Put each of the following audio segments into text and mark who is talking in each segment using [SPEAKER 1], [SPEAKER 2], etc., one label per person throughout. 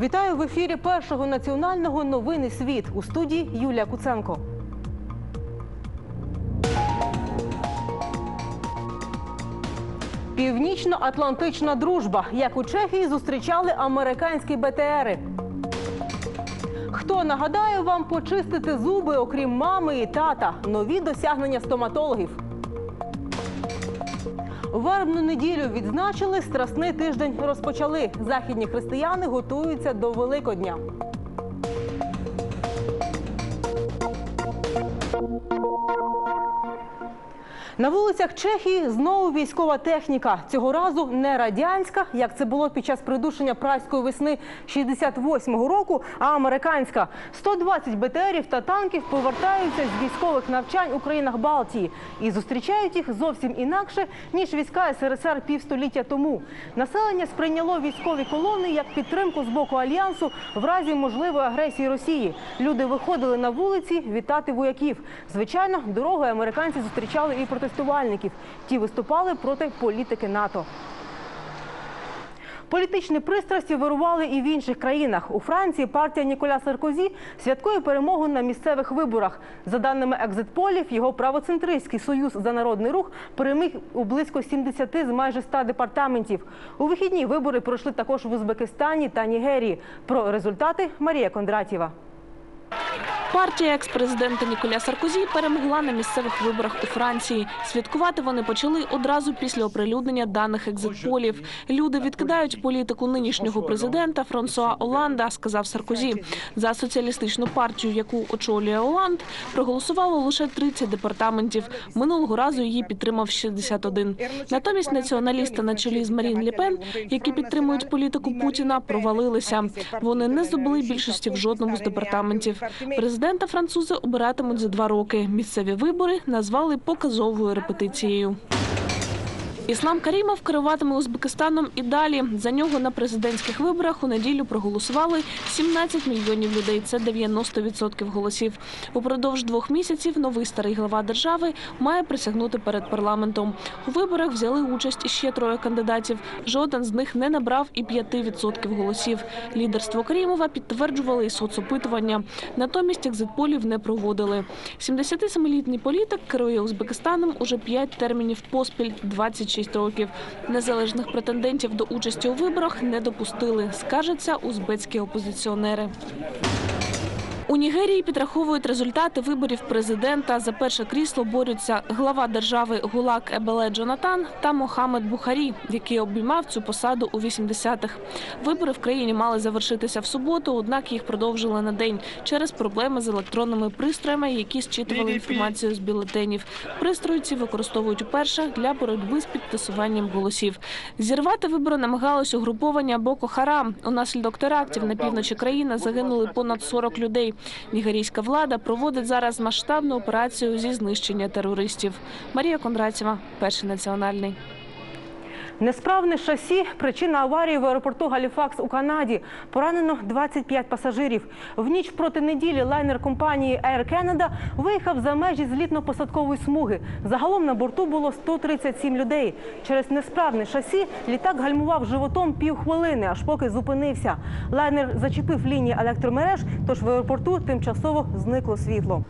[SPEAKER 1] Вітаю в ефірі першого національного новини світ у студії Юлія Куценко. Північно-Атлантична дружба. Як у Чехії зустрічали американські БТРи. Хто нагадає вам почистити зуби, окрім мами і тата? Нові досягнення стоматологів. Вербну неділю відзначили, страсний тиждень розпочали. Західні християни готуються до Великодня. На вулицях Чехії знову військова техніка. Цього разу не радянська, як це було під час придушення прайської весни 68-го року, а американська. 120 БТРів та танків повертаються з військових навчань у країнах Балтії і зустрічають їх зовсім інакше ніж війська СРСР півстоліття тому. Населення сприйняло військові колони як підтримку з боку альянсу в разі можливої агресії Росії. Люди виходили на вулиці вітати вояків. Звичайно, дорогою американці зустрічали і протестувальників. Ті виступали проти політики НАТО. Політичні пристрасті вирували і в інших країнах. У Франції партія Ніколя Саркозі святкує перемогу на місцевих виборах. За даними екзитполів, його правоцентристський союз за народний рух переміг у близько 70 з майже 100 департаментів. У вихідні вибори пройшли також в Узбекистані та Нігерії. Про результати Марія Кондратєва.
[SPEAKER 2] Партія екс-президента Ніколя Саркозі перемогла на місцевих виборах у Франції. Святкувати вони почали одразу після оприлюднення даних екзитполів. Люди відкидають політику нинішнього президента Франсуа Оланда, сказав Саркозі. За соціалістичну партію, яку очолює Оланд, проголосувало лише 30 департаментів. Минулого разу її підтримав 61. Натомість націоналісти на чолі з Марін Ліпен, які підтримують політику Путіна, провалилися. Вони не здобули більшості в жодному з департаментів. Президента французи обиратимуть за два роки. Місцеві вибори назвали показовою репетицією. Іслам Карімов керуватиме Узбекистаном і далі. За нього на президентських виборах у неділю проголосували 17 мільйонів людей. Це 90% голосів. Упродовж двох місяців новий старий глава держави має присягнути перед парламентом. У виборах взяли участь ще троє кандидатів. Жоден з них не набрав і 5% голосів. Лідерство Карімова підтверджували і соцопитування. Натомість екзитполів не проводили. 77-літній політик керує Узбекистаном уже 5 термінів поспіль, 26 років. Незалежних претендентів до участі у виборах не допустили, скажуться узбецькі опозиціонери. У Нігерії підраховують результати виборів президента. За перше крісло борються глава держави Гулак Ебеле Джонатан та Мохамед Бухарі, який обіймав цю посаду у 80-х. Вибори в країні мали завершитися в суботу, однак їх продовжили на день через проблеми з електронними пристроями, які зчитували інформацію з бюлетенів. Пристрої ці використовують уперше для боротьби з підтасуванням голосів. Зірвати вибори намагалось угруповання Боко Харам. Унаслідок терактів на півночі країни загинули понад 40 людей. Нігерійська влада проводить зараз масштабну операцію зі знищення терористів. Марія Кондратєва, перший національний.
[SPEAKER 1] Несправне шасі – причина аварії в аеропорту Галіфакс у Канаді. Поранено 25 пасажирів. В ніч проти неділі лайнер компанії Air Canada виїхав за межі злітно-посадкової смуги. Загалом на борту було 137 людей. Через несправне шасі літак гальмував животом півхвилини, аж поки зупинився. Лайнер зачепив лінії електромереж, тож в аеропорту тимчасово зникло світло.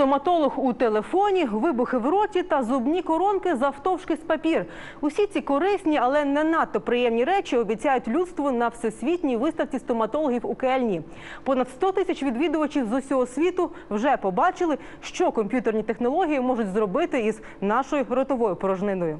[SPEAKER 1] Стоматолог у телефоні, вибухи в роті та зубні коронки завтовшки з папір. Усі ці корисні, але не надто приємні речі обіцяють людству на всесвітній виставці стоматологів у Кельні. Понад 100 тисяч відвідувачів з усього світу вже побачили, що комп'ютерні технології можуть зробити із нашою ротовою порожниною.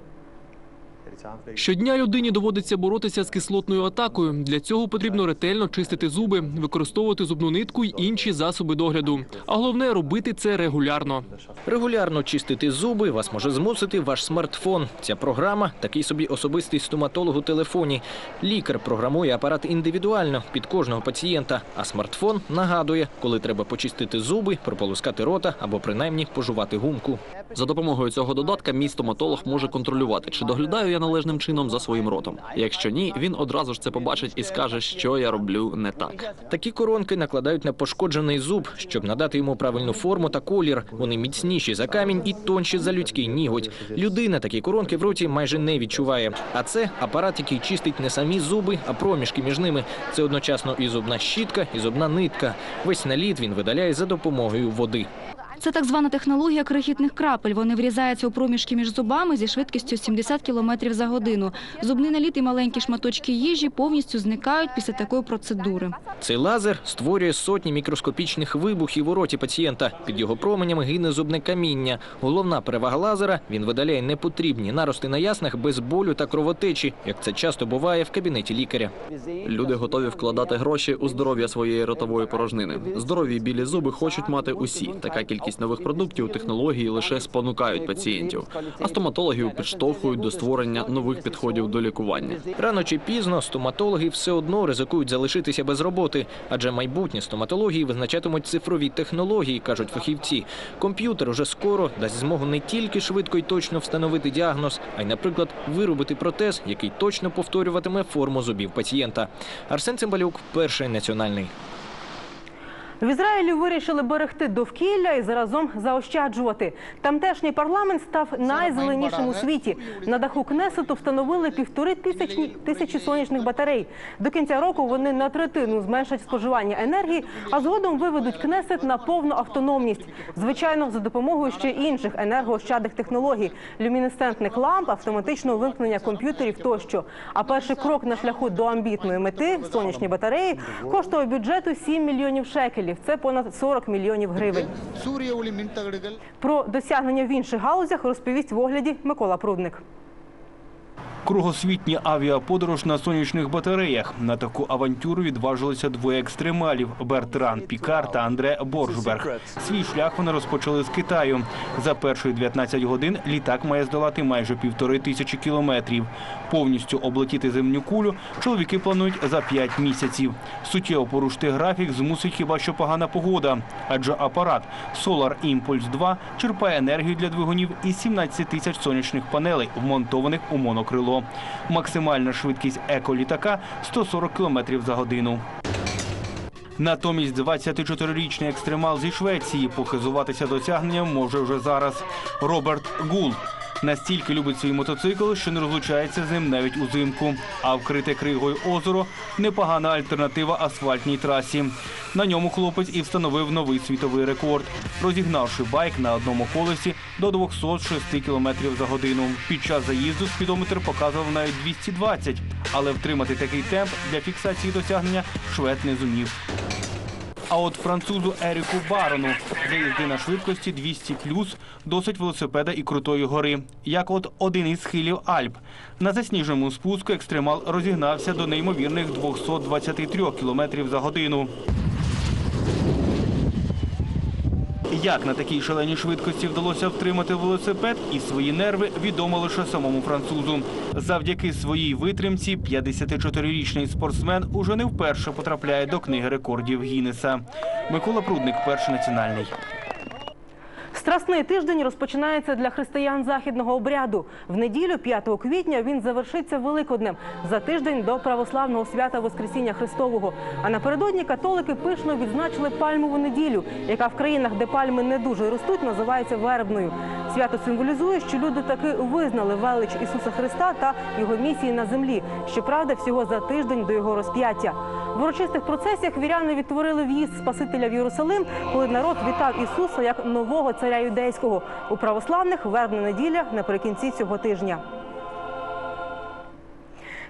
[SPEAKER 3] Щодня людині доводиться боротися з кислотною атакою. Для цього потрібно ретельно чистити зуби, використовувати зубну нитку й інші засоби догляду. А головне робити це регулярно.
[SPEAKER 4] Регулярно чистити зуби вас може змусити ваш смартфон. Ця програма такий собі особистий стоматолог у телефоні. Лікар програмує апарат індивідуально під кожного пацієнта, а смартфон нагадує, коли треба почистити зуби, прополоскати рота або принаймні пожувати гумку.
[SPEAKER 3] За допомогою цього додатка мій стоматолог може контролювати, чи доглядаю я
[SPEAKER 5] належним чином за своїм ротом. Якщо ні, він одразу ж це побачить і скаже, що я роблю не так.
[SPEAKER 4] Такі коронки накладають на пошкоджений зуб, щоб надати йому правильну форму та колір. Вони міцніші за камінь і тонші за людський ніготь. Людина такі коронки в роті майже не відчуває. А це апарат, який чистить не самі зуби, а проміжки між ними. Це одночасно і зубна щітка, і зубна нитка. Весь наліт він видаляє за допомогою води.
[SPEAKER 6] Це так звана технологія крихітних крапель. Вони врізаються у проміжки між зубами зі швидкістю 70 км за годину. Зубний наліт і маленькі шматочки їжі повністю зникають після такої процедури.
[SPEAKER 4] Цей лазер створює сотні мікроскопічних вибухів у роті пацієнта. Під його променями гине зубне каміння. Головна перевага лазера – він видаляє непотрібні нарости на яснах без болю та кровотечі, як це часто буває в кабінеті лікаря.
[SPEAKER 5] Люди готові вкладати гроші у здоров'я своєї ротової порожнини. Здорові білі зуби хочуть мати усі. Така кількість нових продуктів, технологій лише спонукають пацієнтів, а стоматологів підштовхують до створення нових підходів до лікування.
[SPEAKER 4] Рано чи пізно стоматологи все одно ризикують залишитися без роботи, адже майбутнє стоматології визначатимуть цифрові технології, кажуть фахівці. Комп'ютер уже скоро дасть змогу не тільки швидко і точно встановити діагноз, а й, наприклад, виробити протез, який точно повторюватиме форму зубів пацієнта. Арсен Цимбалюк, перший національний.
[SPEAKER 1] В Ізраїлі вирішили берегти довкілля і заразом заощаджувати. Тамтешній парламент став найзеленішим у світі. На даху Кнесету встановили півтори тисячі, тисячі сонячних батарей. До кінця року вони на третину зменшать споживання енергії, а згодом виведуть Кнесет на повну автономність. Звичайно, за допомогою ще інших енергоощадних технологій люмінесцентних ламп, автоматичного вимкнення комп'ютерів тощо. А перший крок на шляху до амбітної мети сонячні батареї коштує бюджету 7 мільйонів шекелів жителів. Це понад 40 мільйонів гривень. Про досягнення в інших галузях розповість в огляді Микола Прудник.
[SPEAKER 7] Кругосвітня авіаподорож на сонячних батареях. На таку авантюру відважилися двоє екстремалів – Бертран Пікар та Андре Боржберг. Свій шлях вони розпочали з Китаю. За перші 19 годин літак має здолати майже півтори тисячі кілометрів. Повністю облетіти земню кулю чоловіки планують за 5 місяців. Суттєво порушити графік змусить хіба що погана погода. Адже апарат Solar Impulse 2 черпає енергію для двигунів із 17 тисяч сонячних панелей, вмонтованих у монокрило. Максимальна швидкість еколітака 140 км за годину. Натомість 24-річний екстремал зі Швеції похизуватися досягненням може вже зараз. Роберт Гул настільки любить свій мотоцикл, що не розлучається з ним навіть узимку. А вкрите кригою озеро непогана альтернатива асфальтній трасі. На ньому хлопець і встановив новий світовий рекорд, розігнавши байк на одному колесі до 206 км за годину. Під час заїзду спідометр показував навіть 220, але втримати такий темп для фіксації досягнення швед не зумів. А от французу Еріку Барону заїзди на швидкості 200 досить велосипеда і крутої гори, як от один із схилів Альп. На засніженому спуску екстремал розігнався до неймовірних 223 км за годину. Як на такій шаленій швидкості вдалося втримати велосипед і свої нерви відомо лише самому французу. Завдяки своїй витримці 54-річний спортсмен уже не вперше потрапляє до книги рекордів Гіннеса. Микола Прудник, перший національний.
[SPEAKER 1] Страсний тиждень розпочинається для християн західного обряду. В неділю, 5 квітня, він завершиться Великоднем за тиждень до православного свята Воскресіння Христового. А напередодні католики пишно відзначили пальмову неділю, яка в країнах, де пальми не дуже ростуть, називається вербною. Свято символізує, що люди таки визнали велич Ісуса Христа та його місії на землі. Щоправда, всього за тиждень до його розп'яття. В урочистих процесіях віряни відтворили в'їзд Спасителя в Єрусалим, коли народ вітав Ісуса як нового царя юдейського. У православних вербна неділя наприкінці цього тижня.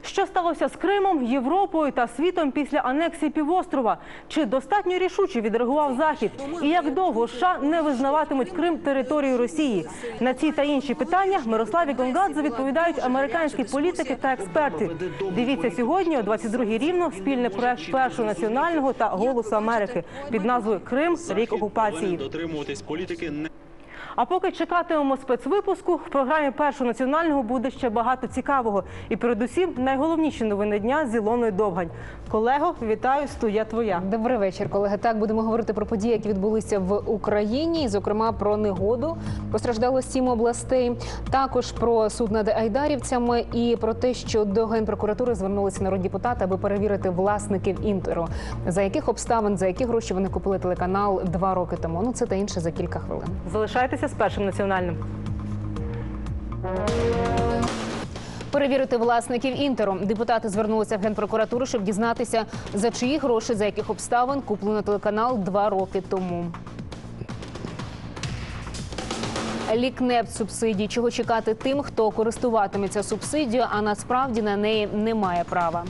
[SPEAKER 1] Що сталося з Кримом, Європою та світом після анексії півострова? Чи достатньо рішуче відреагував Захід? І як довго США не визнаватимуть Крим територією Росії? На ці та інші питання Мирославі Гонгадзе відповідають американські політики та експерти. Дивіться сьогодні о 22-й рівно спільний проект першого національного та голосу Америки під назвою Крим рік окупації.
[SPEAKER 8] дотримуватись політики не
[SPEAKER 1] А поки чекатимемо спецвипуску, в програмі першого національного буде ще багато цікавого. І передусім найголовніші новини дня з Ілоною Довгань. Колего, вітаю, студія твоя.
[SPEAKER 8] Добрий вечір, колеги. Так будемо говорити про події, які відбулися в Україні, і, зокрема про негоду. Постраждало сім областей. Також про суд над айдарівцями і про те, що до генпрокуратури звернулися народні депутати, аби перевірити власників інтеру, за яких обставин, за які гроші вони купили телеканал два роки тому. Ну це та інше за кілька хвилин.
[SPEAKER 1] Залишайтеся з першим національним.
[SPEAKER 8] Перевірити власників інтеру. Депутати звернулися в генпрокуратуру, щоб дізнатися, за чиї гроші, за яких обставин куплено телеканал два роки тому. Лікнепт субсидій. Чого чекати тим, хто користуватиметься субсидією, а насправді на неї не має права.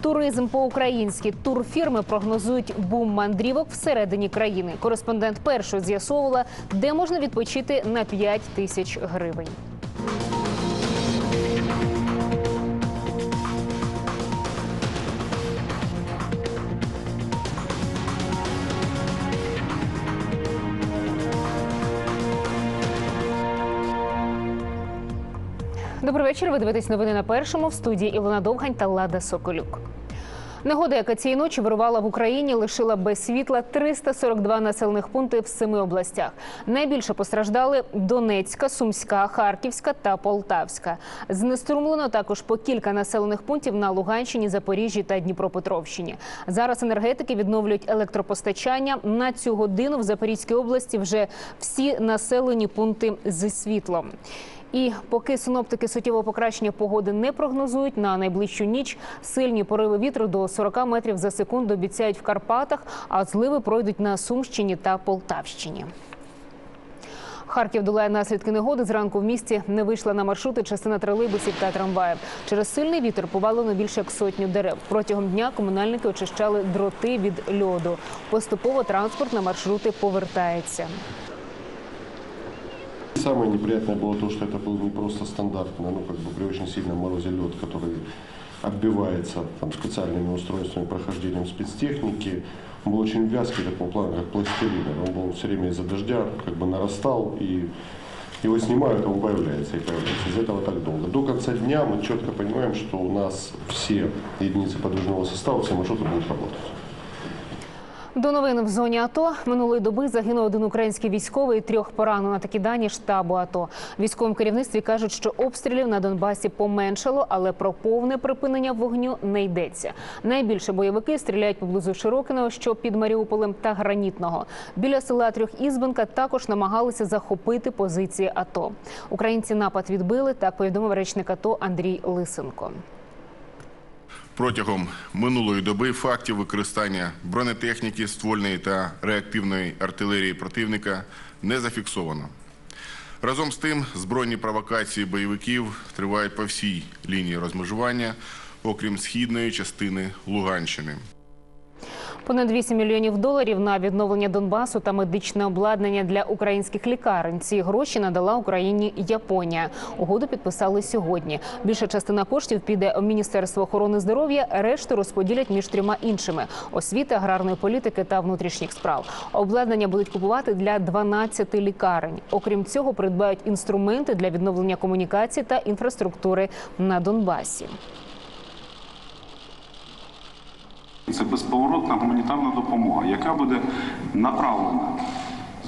[SPEAKER 8] Туризм по-українськи турфірми прогнозують бум мандрівок всередині країни. Кореспондент першої з'ясовувала, де можна відпочити на 5 тисяч гривень. Добрий вечір. Ви дивитесь новини на першому в студії Ілона Довгань та Лада Соколюк. Негода, яка цієї ночі вирувала в Україні, лишила без світла 342 населених пункти в семи областях. Найбільше постраждали Донецька, Сумська, Харківська та Полтавська. Знеструмлено також по кілька населених пунктів на Луганщині, Запоріжжі та Дніпропетровщині. Зараз енергетики відновлюють електропостачання. На цю годину в Запорізькій області вже всі населені пункти зі світлом. І поки синоптики суттєвого покращення погоди не прогнозують, на найближчу ніч сильні пориви вітру до 40 метрів за секунду обіцяють в Карпатах, а зливи пройдуть на Сумщині та Полтавщині. Харків долає наслідки негоди. Зранку в місті не вийшла на маршрути частина тролейбусів та трамваїв. Через сильний вітер повалено більше як сотню дерев. Протягом дня комунальники очищали дроти від льоду. Поступово транспорт на маршрути повертається.
[SPEAKER 9] Самое неприятное было то, что это был не просто стандартный, ну как бы при очень сильном морозе лед, который отбивается там, специальными устройствами, прохождением спецтехники. Он был очень вязкий, такого плана, как пластилин. Он был все время из-за дождя, как бы нарастал, и его снимают, он появляется и появляется. Из этого так долго. До конца дня мы четко понимаем, что у нас все единицы подвижного состава, все маршруты будут работать.
[SPEAKER 8] До новин в зоні АТО минулої доби загинув один український військовий, трьох поранено. Такі дані штабу АТО. Військовому керівництві кажуть, що обстрілів на Донбасі поменшало, але про повне припинення вогню не йдеться. Найбільше бойовики стріляють поблизу Широкиного, що під Маріуполем та Гранітного. Біля села Трьохізбенка також намагалися захопити позиції АТО. Українці напад відбили. Так повідомив речник АТО Андрій Лисенко.
[SPEAKER 10] Протягом минулої доби фактів використання бронетехніки, ствольної та реактивної артилерії противника не зафіксовано. Разом з тим, збройні провокації бойовиків тривають по всій лінії розмежування, окрім східної частини Луганщини.
[SPEAKER 8] Понад 8 мільйонів доларів на відновлення Донбасу та медичне обладнання для українських лікарень. Ці гроші надала Україні Японія. Угоду підписали сьогодні. Більша частина коштів піде в Міністерство охорони здоров'я, решту розподілять між трьома іншими: освіти, аграрної політики та внутрішніх справ. Обладнання будуть купувати для 12 лікарень. Окрім цього, придбають інструменти для відновлення комунікацій та інфраструктури на Донбасі.
[SPEAKER 11] Це безповоротна гуманітарна допомога, яка буде направлена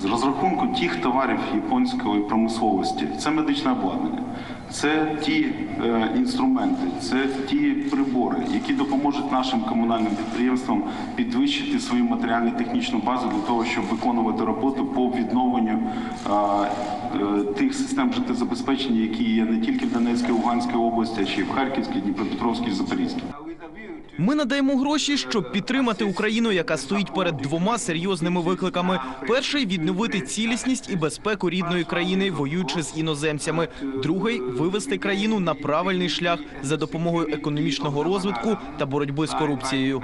[SPEAKER 11] з розрахунку тих товарів японської промисловості. Це медичне обладнання, це ті е, інструменти, це ті прибори, які допоможуть нашим комунальним підприємствам підвищити свою матеріально-технічну базу для того, щоб виконувати роботу по відновленню е, е, тих систем життєзабезпечення, які є не тільки в Донецькій, Луганській області, а ще й в Харківській, Дніпропетровській, Запорізькій.
[SPEAKER 12] Ми надаємо гроші, щоб підтримати Україну, яка стоїть перед двома серйозними викликами: перший відновити цілісність і безпеку рідної країни, воюючи з іноземцями. Другий вивести країну на правильний шлях за допомогою економічного розвитку та боротьби з корупцією.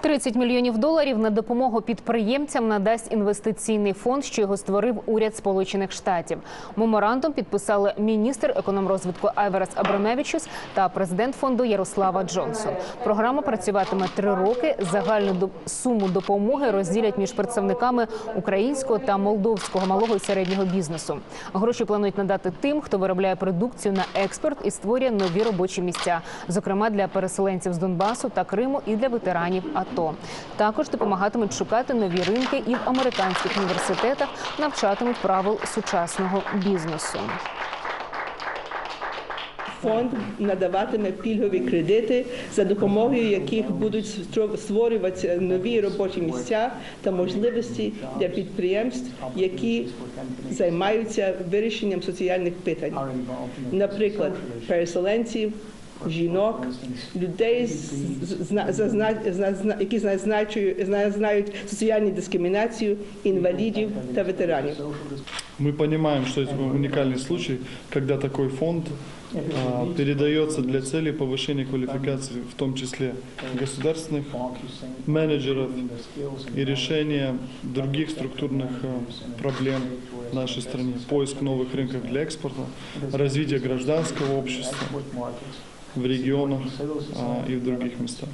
[SPEAKER 8] 30 мільйонів доларів на допомогу підприємцям надасть інвестиційний фонд, що його створив уряд Сполучених Штатів. Меморандум підписали міністр економрозвитку Айверас Абрамевичус та президент фонду Ярослава Джонс. бізнесу. Програма працюватиме три роки. Загальну суму допомоги розділять між представниками українського та молдовського малого і середнього бізнесу. Гроші планують надати тим, хто виробляє продукцію на експорт і створює нові робочі місця, зокрема для переселенців з Донбасу та Криму і для ветеранів АТО. Також допомагатимуть шукати нові ринки і в американських університетах навчатимуть правил сучасного бізнесу
[SPEAKER 13] Фонд надаватиме пільгові кредити, за допомогою яких будуть стро- створюватися нові робочі місця та можливості для підприємств, які займаються вирішенням соціальних питань, наприклад, переселенців. Жінок, людей, з- з- зна- зазна- зна- зна- які зна- значую- зна- знають соціальну дискримінацію, інвалідів та ветеранів.
[SPEAKER 14] Мы понимаем, что это уникальный случай, когда такой фонд а, Передается для целей повышения квалификации, в том числе государственных менеджеров и решения других структурных а, проблем в нашей стране. Поиск новых рынков для экспорта, развитие гражданского общества в регионах а, и в других местах.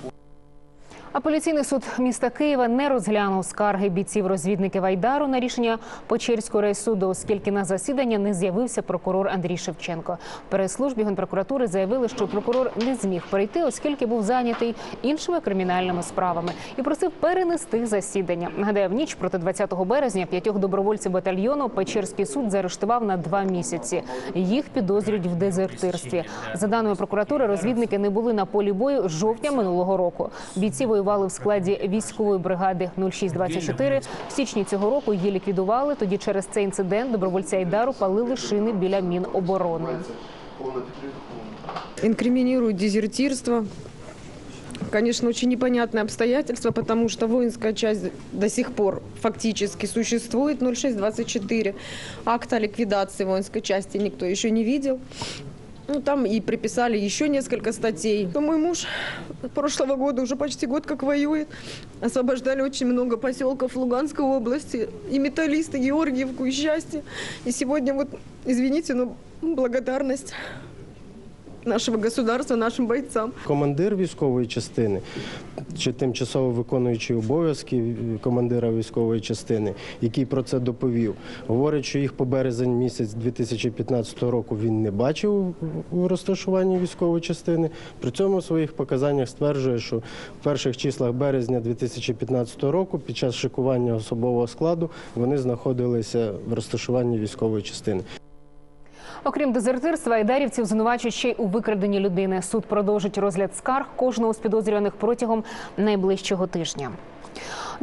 [SPEAKER 8] Апеляційний суд міста Києва не розглянув скарги бійців розвідників Айдару на рішення Печерського райсуду, оскільки на засідання не з'явився прокурор Андрій Шевченко. В прес-службі генпрокуратури заявили, що прокурор не зміг прийти, оскільки був зайнятий іншими кримінальними справами і просив перенести засідання. Нагадаю, в ніч проти 20 березня п'ятьох добровольців батальйону Печерський суд заарештував на два місяці. Їх підозрюють в дезертирстві. За даними прокуратури, розвідники не були на полі бою жовтня минулого року. Бійці воювали в складі військової бригади 0624. В січні цього року її ліквідували. Тоді через цей інцидент добровольці Айдару палили шини біля Міноборони.
[SPEAKER 15] инкриминируют дезертирство. Конечно, очень непонятные обстоятельства, потому что воинская часть до сих пор фактически существует. 0624. Акта ликвидации воинской части никто еще не видел. Ну, там и приписали еще несколько статей. Мой муж прошлого года уже почти год как воюет. Освобождали очень много поселков Луганской области. И металлисты, Георгиевку, и счастье. И сегодня вот, извините, но благодарность нашего государства, нашим бойцам.
[SPEAKER 16] Командир військової частини чи тимчасово виконуючий обов'язки командира військової частини, який про це доповів, говорить, що їх по березень місяць 2015 року він не бачив у розташуванні військової частини. При цьому в своїх показаннях стверджує, що в перших числах березня 2015 року під час шикування особового складу вони знаходилися в розташуванні військової частини.
[SPEAKER 8] Окрім дезертирства, айдарівців звинувачують ще й у викраденні людини. Суд продовжить розгляд скарг кожного з підозрюваних протягом найближчого тижня.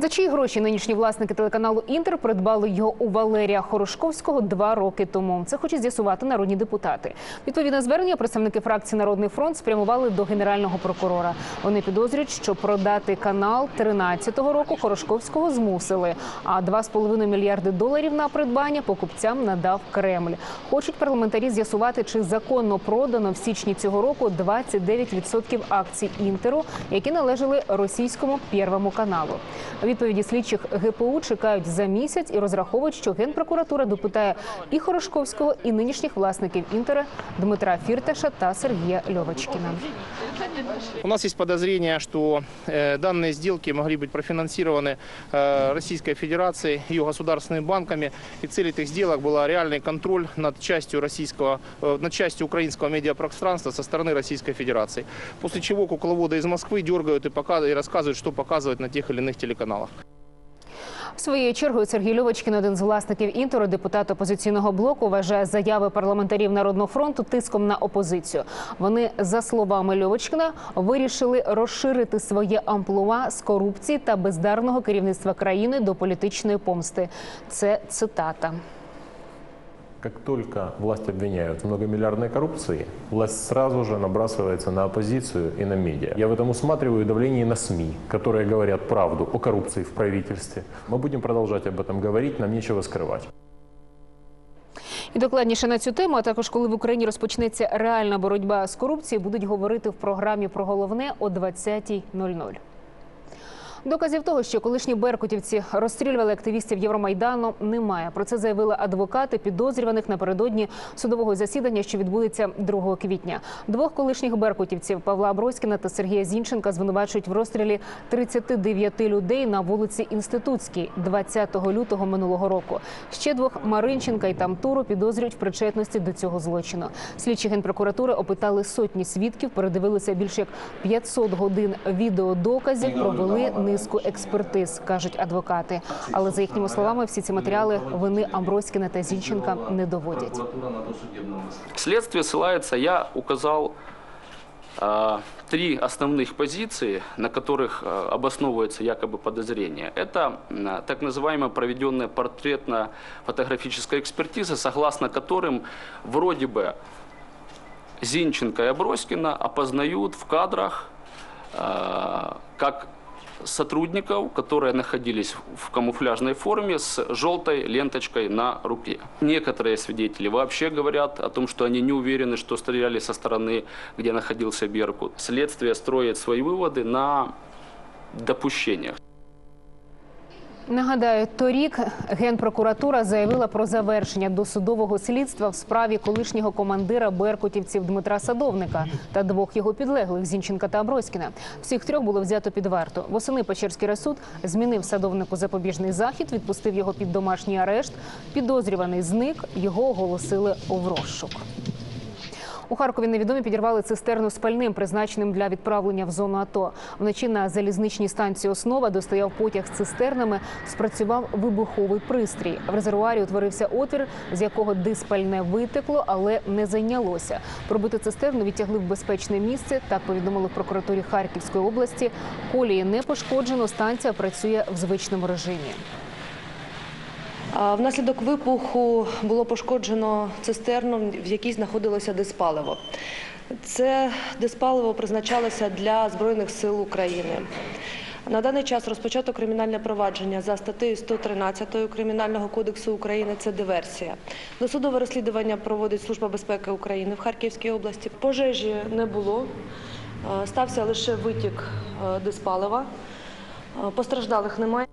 [SPEAKER 8] За чиї гроші нинішні власники телеканалу Інтер придбали його у Валерія Хорошковського два роки тому. Це хочуть з'ясувати народні депутати. Відповідне звернення представники фракції Народний фронт спрямували до генерального прокурора. Вони підозрюють, що продати канал 13-го року Хорошковського змусили. А 2,5 мільярди доларів на придбання покупцям надав Кремль. Хочуть парламентарі з'ясувати, чи законно продано в січні цього року 29% акцій Інтеру, які належали російському Первому каналу. Відповіді слідчих ГПУ чекають за місяць і розраховують, що генпрокуратура допитає і Хорошковського, і нинішніх власників Інтера Дмитра Фірташа та Сергія Льовочкіна.
[SPEAKER 17] У нас есть подозрение, что э, данные сделки могли быть профинансированы э, Российской Федерацией, ее государственными банками. И цель этих сделок была реальный контроль над частью, российского, э, над частью украинского медиапространства со стороны Российской Федерации. После чего кукловоды из Москвы дергают и, показывают, и рассказывают, что показывать на тех или иных телеканалах.
[SPEAKER 8] Своєю чергою Сергій Льовочкін, один з власників інтеру, депутат опозиційного блоку, вважає заяви парламентарів Народного фронту тиском на опозицію. Вони, за словами Льовочкіна, вирішили розширити своє амплуа з корупції та бездарного керівництва країни до політичної помсти. Це цитата.
[SPEAKER 18] Как только власть обвиняют в многомиллиардной коррупции, власть сразу же набрасывается на оппозицию и на медиа. Я в этом усматриваю давление на СМИ, которые говорят правду о коррупции в правительстве. Мы будем продолжать об этом говорить, нам нечего скрывать.
[SPEAKER 8] І докладніше на цю тему, а також коли в Україні розпочнеться реальна боротьба з корупцією, будуть говорити в програмі про головне о 20.00. Доказів того, що колишні беркутівці розстрілювали активістів Євромайдану, немає. Про це заявили адвокати підозрюваних напередодні судового засідання, що відбудеться 2 квітня. Двох колишніх беркутівців Павла Аброськіна та Сергія Зінченка звинувачують в розстрілі 39 людей на вулиці Інститутській 20 лютого минулого року. Ще двох Маринченка і Тамтуру підозрюють в причетності до цього злочину. Слідчі генпрокуратури опитали сотні свідків, передивилися більше як 500 годин відеодоказів, провели низку експертиз, кажуть адвокати. Але за їхніми словами, всі ці матеріали вини Амброськіна та Зінченка не доводять.
[SPEAKER 19] Следствие ссылается, я указал э, три основных позиции, на которых э, обосновывается якобы подозрение. Это м, так называемая проведенная портретно-фотографическая экспертиза, согласно которым вроде бы Зинченко и Аброськина опознают в кадрах э, как сотрудников, которые находились в камуфляжной форме с желтой ленточкой на руке. Некоторые свидетели вообще говорят о том, что они не уверены, что стреляли со стороны, где находился Беркут. Следствие строит свои выводы на допущениях.
[SPEAKER 8] Нагадаю, торік генпрокуратура заявила про завершення досудового слідства в справі колишнього командира беркутівців Дмитра Садовника та двох його підлеглих Зінченка та Аброськіна. Всіх трьох було взято під варту. Восени Печерський райсуд змінив садовнику запобіжний захід, відпустив його під домашній арешт. Підозрюваний зник, його оголосили в розшук. У Харкові невідомі підірвали цистерну з пальним, призначеним для відправлення в зону АТО. Вночі на залізничній станції Основа достояв потяг з цистернами. Спрацював вибуховий пристрій. В резервуарі утворився отвір, з якого диспальне витекло, але не зайнялося. Пробити цистерну відтягли в безпечне місце. Так повідомили в прокуратурі Харківської області. Колії не пошкоджено. Станція працює в звичному режимі.
[SPEAKER 20] Внаслідок вибуху було пошкоджено цистерну, в якій знаходилося диспаливо. Це диспаливо призначалося для Збройних сил України. На даний час розпочато кримінальне провадження за статтею 113 Кримінального кодексу України. Це диверсія. Досудове розслідування проводить Служба безпеки України в Харківській області. Пожежі не було, Е, стався лише витік е, диспалива. Е, Постраждалих немає.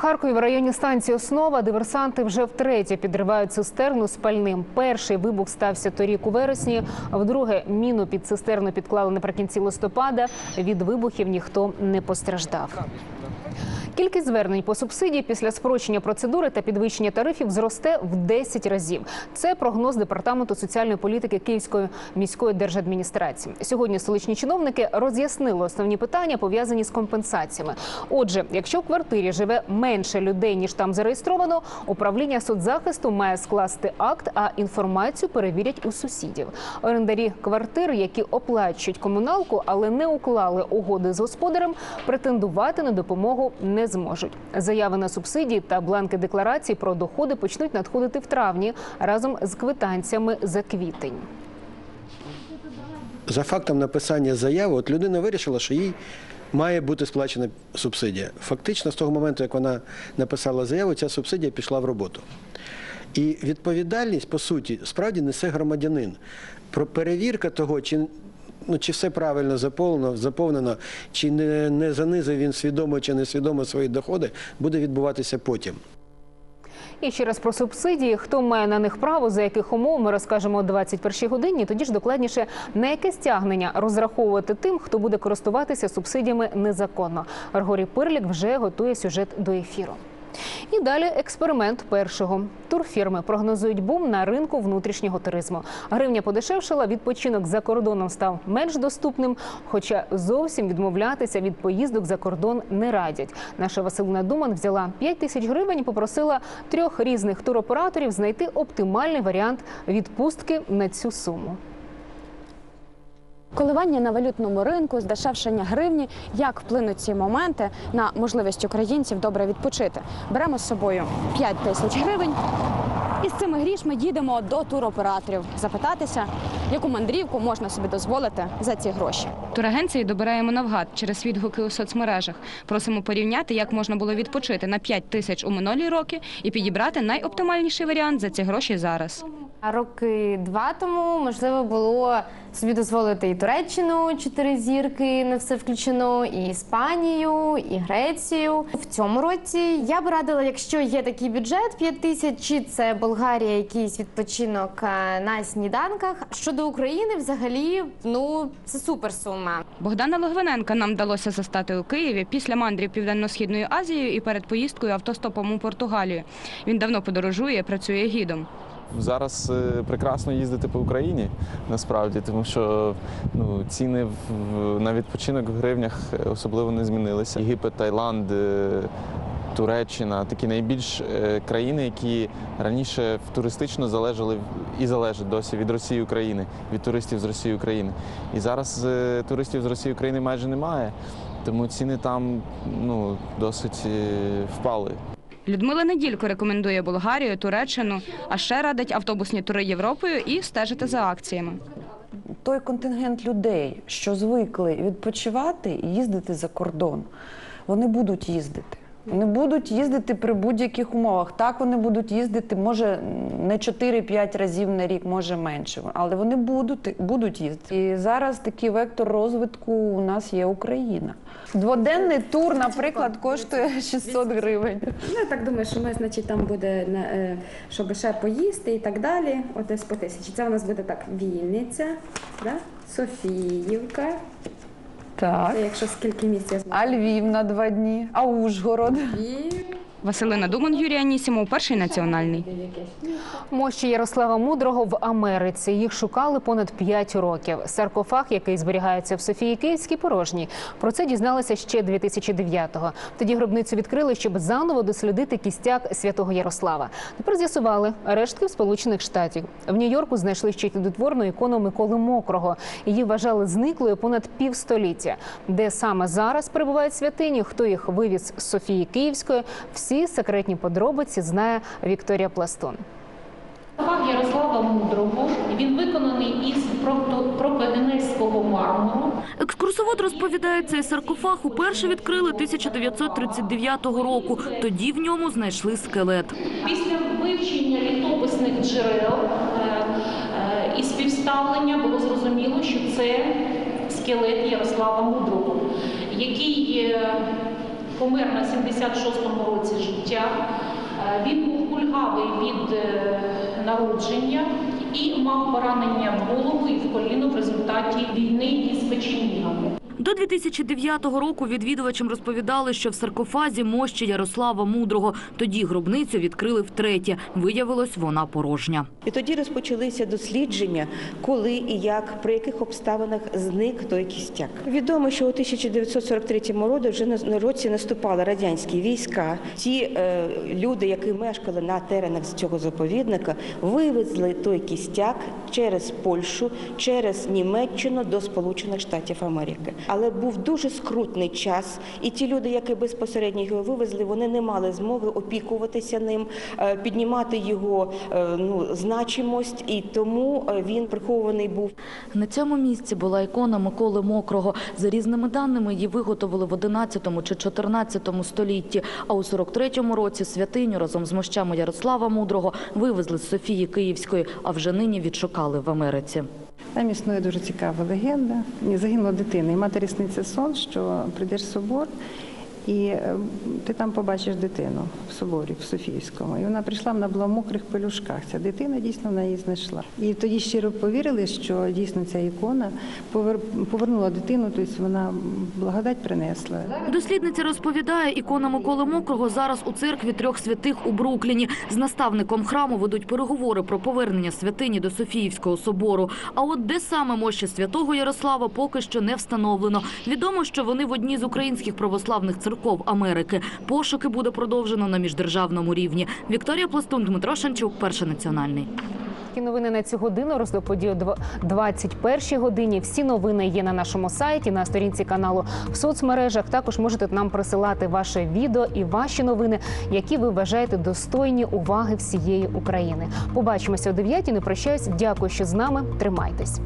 [SPEAKER 8] Харкові в районі станції Основа диверсанти вже втретє підривають цистерну з пальним. Перший вибух стався торік у вересні. Вдруге міну під цистерну підклали наприкінці листопада. Від вибухів ніхто не постраждав. Кількість звернень по субсидії після спрощення процедури та підвищення тарифів зросте в 10 разів. Це прогноз департаменту соціальної політики Київської міської держадміністрації. Сьогодні столичні чиновники роз'яснили основні питання пов'язані з компенсаціями. Отже, якщо в квартирі живе менше людей ніж там зареєстровано, управління соцзахисту має скласти акт, а інформацію перевірять у сусідів. Орендарі квартир, які оплачують комуналку, але не уклали угоди з господарем, претендувати на допомогу не зможуть. Заяви на субсидії та бланки декларацій про доходи почнуть надходити в травні разом з квитанціями за квітень.
[SPEAKER 21] За фактом написання заяви, от людина вирішила, що їй має бути сплачена субсидія. Фактично, з того моменту, як вона написала заяву, ця субсидія пішла в роботу. І відповідальність, по суті, справді несе громадянин. Про перевірка того, чи ну, чи все правильно заповнено, заповнено, чи не, не занизив він свідомо чи несвідомо свої доходи, буде відбуватися потім.
[SPEAKER 8] І ще раз про субсидії. Хто має на них право, за яких умов ми розкажемо о 21-й годині. Тоді ж докладніше на яке стягнення розраховувати тим, хто буде користуватися субсидіями незаконно. Григорій Пирлік вже готує сюжет до ефіру. І далі експеримент першого. Турфірми прогнозують бум на ринку внутрішнього туризму. Гривня подешевшала, відпочинок за кордоном став менш доступним, хоча зовсім відмовлятися від поїздок за кордон не радять. Наша Василина Думан взяла 5 тисяч гривень і попросила трьох різних туроператорів знайти оптимальний варіант відпустки на цю суму.
[SPEAKER 22] Коливання на валютному ринку, здешевшення гривні, як вплинуть ці моменти на можливість українців добре відпочити. Беремо з собою 5 тисяч гривень. І з цими грішми їдемо до туроператорів запитатися, яку мандрівку можна собі дозволити за ці гроші.
[SPEAKER 6] Турагенції добираємо навгад через відгуки у соцмережах. Просимо порівняти, як можна було відпочити на 5 тисяч у минулі роки і підібрати найоптимальніший варіант за ці гроші зараз.
[SPEAKER 23] Роки два тому можливо було собі дозволити і Туреччину чотири зірки на все включено, і Іспанію, і Грецію. В цьому році я би радила, якщо є такий бюджет 5 тисяч, чи це Болгарія, якийсь відпочинок е, на сніданках. Щодо України, взагалі, ну це супер сума.
[SPEAKER 6] Богдана Логвиненка нам вдалося застати у Києві після мандрів Південно-Східною Азією і перед поїздкою автостопом у Португалію. Він давно подорожує, працює гідом.
[SPEAKER 24] Зараз е, прекрасно їздити по Україні насправді, тому що ну, ціни в, на відпочинок в гривнях особливо не змінилися. Єгипет, Таїланд, е, Туреччина такі найбільш е, країни, які раніше туристично залежали і залежать досі від Росії України, від туристів з Росії України. І зараз е, туристів з Росії України майже немає, тому ціни там ну, досить е, впали.
[SPEAKER 6] Людмила Неділько рекомендує Болгарію, Туреччину, а ще радить автобусні тури Європою і стежити за акціями.
[SPEAKER 25] той контингент людей, що звикли відпочивати і їздити за кордон, вони будуть їздити. Вони будуть їздити при будь-яких умовах. Так, вони будуть їздити, може не 4-5 разів на рік, може менше, але вони будуть, будуть їздити. І зараз такий вектор розвитку у нас є Україна. Дводенний тур, наприклад, коштує 600 гривень.
[SPEAKER 22] Ну, я так думаю, що ми, значить, там буде, е, щоб ще поїсти і так далі. От десь по тисячі. Це у нас буде так Вінниця, да? Софіївка.
[SPEAKER 25] Так.
[SPEAKER 22] Це якщо скільки місць я
[SPEAKER 25] А Львів на два дні, а Ужгород.
[SPEAKER 6] Василина Думан, Юрій Анісімов, перший національний.
[SPEAKER 8] Мощі Ярослава Мудрого в Америці. Їх шукали понад 5 років. Саркофаг, який зберігається в Софії Київській, порожній. Про це дізналися ще 2009-го. Тоді гробницю відкрили, щоб заново дослідити кістяк святого Ярослава. Тепер з'ясували рештки в Сполучених Штатів. В Нью-Йорку знайшли ще чудотворну ікону Миколи Мокрого. Її вважали зниклою понад півстоліття. Де саме зараз перебувають святині, хто їх вивіз з Софії Київської, всі секретні подробиці знає Вікторія Пластун.
[SPEAKER 26] Саркофаг Ярослава Мудрого. Він виконаний із пропеденейського мармуру.
[SPEAKER 27] Екскурсовод розповідає, цей саркофаг уперше відкрили 1939 року. Тоді в ньому знайшли скелет.
[SPEAKER 26] Після вивчення літописних джерел е, е, і співставлення було зрозуміло, що це скелет Ярослава Мудрого, який е, помер на 76-му році життя. Е, Він був кульгавий від е, народження і мав поранення в голову і в коліно в результаті війни із печенігами.
[SPEAKER 27] До 2009 року відвідувачам розповідали, що в саркофазі мощі Ярослава Мудрого. Тоді гробницю відкрили втретє. Виявилось, вона порожня.
[SPEAKER 28] І тоді розпочалися дослідження, коли і як, при яких обставинах зник той кістяк. Відомо, що у 1943 році вже на році наступали радянські війська. Ті е, люди, які мешкали на теренах цього заповідника, вивезли той кістяк через Польщу, через Німеччину до Сполучених Штатів Америки. Але був дуже скрутний час, і ті люди, які безпосередньо його вивезли, вони не мали змоги опікуватися ним, е, піднімати його е, ну, значимость, і тому е, він прихований був.
[SPEAKER 27] На цьому місці була ікона Миколи Мокрого. За різними даними, її виготовили в 11 чи 14 столітті. А у 43-му році святиню разом з мощами Ярослава Мудрого вивезли з Софії Київської, а вже нині відшукали в Америці.
[SPEAKER 29] Там існує дуже цікава легенда. Загинула дитина, і матері сниться сон, що прийдеш в собор, і е, ти там побачиш дитину в соборі, в Софійському. І вона прийшла, вона була в мокрих пелюшках. Ця дитина дійсно вона її знайшла. І тоді щиро повірили, що дійсно ця ікона повернула дитину, тобто вона благодать принесла.
[SPEAKER 27] Дослідниця розповідає, ікона Миколи Мокрого зараз у церкві трьох святих у Брукліні. З наставником храму ведуть переговори про повернення святині до Софіївського собору. А от де саме мощі святого Ярослава поки що не встановлено. Відомо, що вони в одній з українських православних церков Америки. Пошуки буде продовжено на міждержавному рівні. Вікторія Пластун, Дмитро Шанчук, перший національний.
[SPEAKER 8] Такі новини на цю годину розгляд подій о дв- 21 годині. Всі новини є на нашому сайті, на сторінці каналу в соцмережах. Також можете нам присилати ваше відео і ваші новини, які ви вважаєте достойні уваги всієї України. Побачимося о 9. Не прощаюсь. Дякую, що з нами. Тримайтесь.